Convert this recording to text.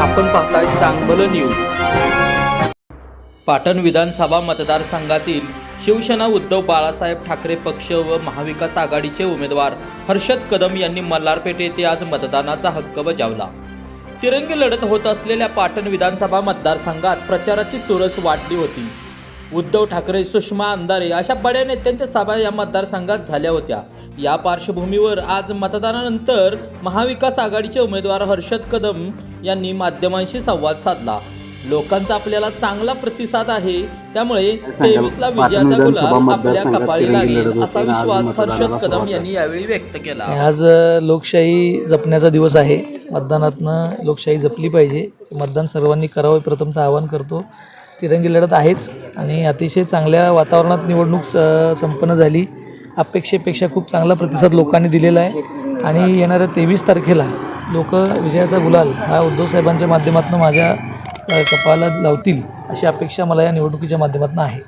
आपण पाहताय चांगलं न्यूज. पाटण विधानसभा मतदारसंघातील शिवसेना उद्धव बाळासाहेब ठाकरे पक्ष व महाविकास आघाडीचे उमेदवार हर्षद कदम यांनी मल्हारपेठ येथे आज मतदानाचा हक्क बजावला. तिरंगी लढत होत असलेल्या पाटण विधानसभा मतदारसंघात प्रचाराची चुरस वाढली होती. उद्धव ठाकरे सुषमा अंधारे अशा बड्या नेत्यांच्या सभा या मतदारसंघात झाल्या होत्या. या पार्श्वभूमीवर आज मतदानानंतर महाविकास आघाडीचे उमेदवार हर्षद कदम यांनी माध्यमांशी संवाद साधला. लोकांचा आपल्याला चांगला प्रतिसाद आहे. त्यामुळे तेवीसला विजयाचा गुलाल आपल्या कपाळी लागेल असा विश्वास हर्षद कदम यांनी यावेळी व्यक्त केला. आज लोकशाही जपण्याचा दिवस आहे. मतदानातनं लोकशाही जपली पाहिजे. मतदान सर्वांनी करावे प्रथमतः आवाहन करतो. तिरंगी लढत आहेच आणि अतिशय चांगल्या वातावरणात निवडणूक स संपन्न झाली. अपेक्षेपेक्षा खूप चांगला प्रतिसाद लोकांनी दिलेला आहे. आणि येणाऱ्या तेवीस तारखेला लोक विजयाचा गुलाल हा उद्धव साहेबांच्या माध्यमातून माझ्या अ, कपाळाला लावतील अशी अपेक्षा मला या निवडणुकीच्या माध्यमातून आहे.